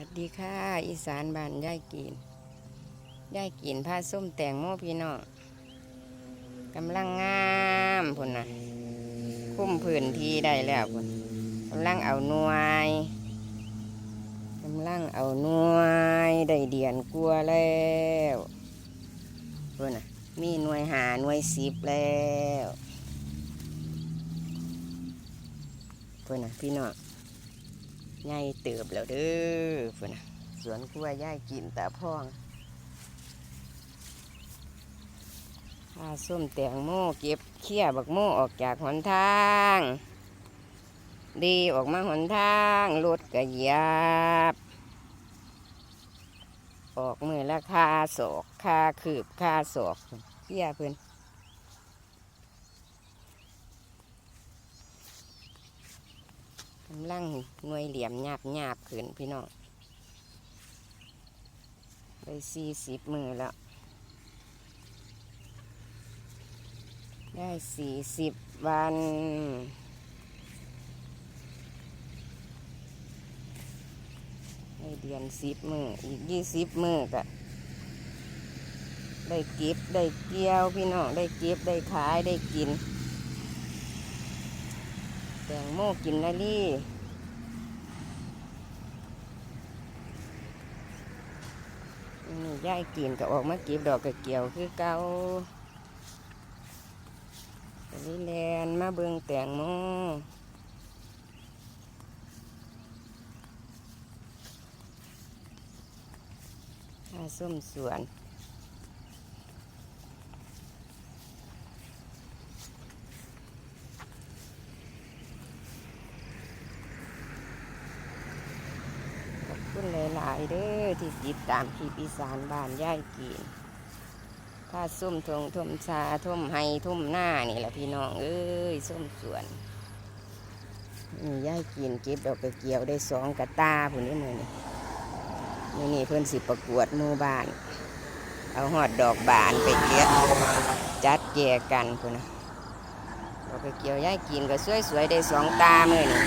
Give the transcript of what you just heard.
วัสดีค่ะ อีสานบ้านย่ายกินย่ายกินผ้าส้มแต่งโมพี่น้องกำลังงามพุ่นนะคุ้มพื้นที่ได้แล้วพุ่นกำลังเอาหน่วยกำลังเอาหน่วยได้เดียนกลัวแล้วพุ่นนะมีหน่วยหาหน่วยสิบแล้วพุ่นนะพี่น้อง ใหญ่เติบแล้วเด้อพุ่นน่ะสวนกล้วยย่ายกินตาพ่องข้าส้มแตงโมเก็บเขี้ยบักโมออกจากหนทาง ดีออกมาหนทางรถกระยับ ออกมือละคาศอกคาขืบคาศอกเขี้ยเพื่อน กำลังหน่วยเหลี่ยมหยาบหยาบขึ้นพี่น้องได้สี่สิบมือแล้ว ได้สี่สิบวันได้เดือนสิบมืออีกยี่สิบมือก็ได้เก็บได้เกี่ยวพี่น้องได้เก็บได้ขายได้กิน แตงโมกินละลี่นี่ย่ายกินก็ออกมาเก็บดอกกระเกี่ยวคือเก่าไปแลนมาเบิงแตงโมส้มสวน ขอบคุณ หลาย ๆ เด้อที่ติดตามคลิปอีสานบ้านย่ายกีนถ้าส้มทงทมชาทมไฮทมหน้านี่แหละพี่น้องเอ้ยส้มสวนนี่ย่ายกินเก็บดอกกระเกียวได้สองกระตาผุนนี้มือนี่นี่นี่เพื่อนสิประกวดมู่บ้าน เอาหอดดอกบานไปเก็บจัดแจกันพุ่นนะดอกกระเกียวย่ายกินก็สวยๆได้สองตามือนี่